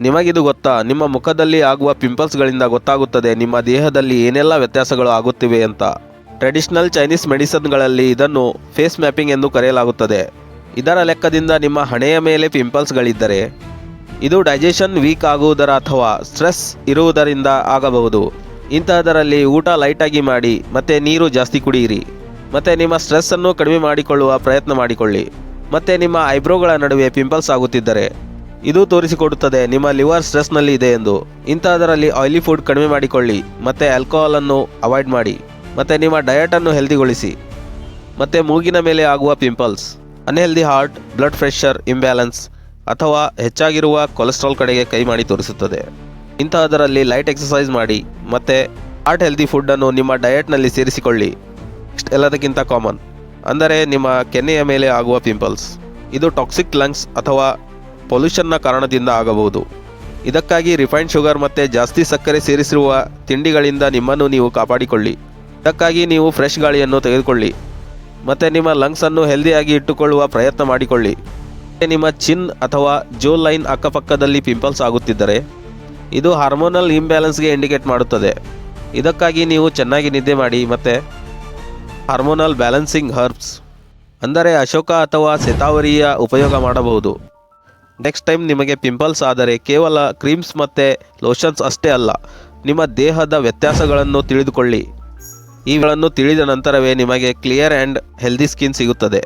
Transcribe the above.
ನಿಮಗಿದು ಗೊತ್ತಾ? ನಿಮ್ಮ ಮುಖದಲ್ಲಿ ಆಗುವ ಪಿಂಪಲ್ಸ್ಗಳಿಂದ ಗೊತ್ತಾಗುತ್ತದೆ ನಿಮ್ಮ ದೇಹದಲ್ಲಿ ಏನೆಲ್ಲ ವ್ಯತ್ಯಾಸಗಳು ಆಗುತ್ತಿವೆ ಅಂತ. ಟ್ರೆಡಿಷನಲ್ ಚೈನೀಸ್ ಮೆಡಿಸನ್ಗಳಲ್ಲಿ ಇದನ್ನು ಫೇಸ್ ಮ್ಯಾಪಿಂಗ್ ಎಂದು ಕರೆಯಲಾಗುತ್ತದೆ. ಇದರ ಲೆಕ್ಕದಿಂದ ನಿಮ್ಮ ಹಣೆಯ ಮೇಲೆ ಪಿಂಪಲ್ಸ್ಗಳಿದ್ದರೆ, ಇದು ಡೈಜೆಷನ್ ವೀಕ್ ಆಗುವುದರ ಅಥವಾ ಸ್ಟ್ರೆಸ್ ಇರುವುದರಿಂದ ಆಗಬಹುದು. ಇಂತಹದರಲ್ಲಿ ಊಟ ಲೈಟಾಗಿ ಮಾಡಿ, ಮತ್ತು ನೀರು ಜಾಸ್ತಿ ಕುಡಿಯಿರಿ. ಮತ್ತು ನಿಮ್ಮ ಸ್ಟ್ರೆಸ್ಸನ್ನು ಕಡಿಮೆ ಮಾಡಿಕೊಳ್ಳುವ ಪ್ರಯತ್ನ ಮಾಡಿಕೊಳ್ಳಿ. ಮತ್ತು ನಿಮ್ಮ ಐಬ್ರೋಗಳ ನಡುವೆ ಪಿಂಪಲ್ಸ್ ಆಗುತ್ತಿದ್ದರೆ ಇದು ತೋರಿಸಿಕೊಡುತ್ತದೆ, ನಿಮ್ಮ ಲಿವರ್ ಸ್ಟ್ರೆಸ್ನಲ್ಲಿ ಇದೆ ಎಂದು. ಇಂತಹದರಲ್ಲಿ ಆಯಿಲಿ ಫುಡ್ ಕಡಿಮೆ ಮಾಡಿಕೊಳ್ಳಿ, ಮತ್ತು ಆಲ್ಕೋಹಾಲನ್ನು ಅವಾಯ್ಡ್ ಮಾಡಿ, ಮತ್ತು ನಿಮ್ಮ ಡಯಟನ್ನು ಹೆಲ್ದಿಗೊಳಿಸಿ ಮತ್ತು ಮೂಗಿನ ಮೇಲೆ ಆಗುವ pimples unhealthy heart blood pressure imbalance ಅಥವಾ ಹೆಚ್ಚಾಗಿರುವ ಕೊಲೆಸ್ಟ್ರಾಲ್ ಕಡೆಗೆ ಕೈ ಮಾಡಿ ತೋರಿಸುತ್ತದೆ. ಇಂತಹದರಲ್ಲಿ ಲೈಟ್ ಎಕ್ಸಸೈಸ್ ಮಾಡಿ, ಮತ್ತು ಹಾರ್ಟ್ ಹೆಲ್ದಿ ಫುಡ್ಡನ್ನು ನಿಮ್ಮ ಡಯಟ್ನಲ್ಲಿ ಸೇರಿಸಿಕೊಳ್ಳಿ. ಎಲ್ಲದಕ್ಕಿಂತ ಕಾಮನ್ ಅಂದರೆ ನಿಮ್ಮ ಕೆನ್ನೆಯ ಮೇಲೆ ಆಗುವ ಪಿಂಪಲ್ಸ್ ಇದು ಟಾಕ್ಸಿಕ್ ಲಂಗ್ಸ್ ಅಥವಾ ಪೊಲ್ಯೂಷನ್ನ ಕಾರಣದಿಂದ ಆಗಬಹುದು. ಇದಕ್ಕಾಗಿ ರಿಫೈನ್ಡ್ ಶುಗರ್ ಮತ್ತು ಜಾಸ್ತಿ ಸಕ್ಕರೆ ಸೇರಿಸಿರುವ ತಿಂಡಿಗಳಿಂದ ನಿಮ್ಮನ್ನು ನೀವು ಕಾಪಾಡಿಕೊಳ್ಳಿ. ಇದಕ್ಕಾಗಿ ನೀವು ಫ್ರೆಶ್ ಗಾಳಿಯನ್ನು ತೆಗೆದುಕೊಳ್ಳಿ. ಮತ್ತು ನಿಮ್ಮ ಲಂಗ್ಸನ್ನು ಹೆಲ್ದಿಯಾಗಿ ಇಟ್ಟುಕೊಳ್ಳುವ ಪ್ರಯತ್ನ ಮಾಡಿಕೊಳ್ಳಿ. ನಿಮ್ಮ ಚಿನ್ ಅಥವಾ ಜೋ ಲೈನ್ ಅಕ್ಕಪಕ್ಕದಲ್ಲಿ ಪಿಂಪಲ್ಸ್ ಆಗುತ್ತಿದ್ದರೆ, ಇದು ಹಾರ್ಮೋನಲ್ ಇಂಬ್ಯಾಲೆನ್ಸ್ಗೆ ಇಂಡಿಕೇಟ್ ಮಾಡುತ್ತದೆ. ಇದಕ್ಕಾಗಿ ನೀವು ಚೆನ್ನಾಗಿ ನಿದ್ದೆ ಮಾಡಿ ಮತ್ತು ಹಾರ್ಮೋನಲ್ ಬ್ಯಾಲೆನ್ಸಿಂಗ್ ಹರ್ಬ್ಸ್, ಅಂದರೆ ಅಶೋಕ ಅಥವಾ ಶತಾವರಿಯ ಉಪಯೋಗ ಮಾಡಬಹುದು. ನೆಕ್ಸ್ಟ್ ಟೈಮ್ ನಿಮಗೆ ಪಿಂಪಲ್ಸ್ ಆದರೆ ಕೇವಲ ಕ್ರೀಮ್ಸ್ ಮತ್ತು ಲೋಷನ್ಸ್ ಅಷ್ಟೇ ಅಲ್ಲ, ನಿಮ್ಮ ದೇಹದ ವ್ಯತ್ಯಾಸಗಳನ್ನು ತಿಳಿದುಕೊಳ್ಳಿ. ಇವುಗಳನ್ನು ತಿಳಿದ ನಂತರವೇ ನಿಮಗೆ ಕ್ಲಿಯರ್ ಆ್ಯಂಡ್ ಹೆಲ್ದಿ ಸ್ಕಿನ್ ಸಿಗುತ್ತದೆ.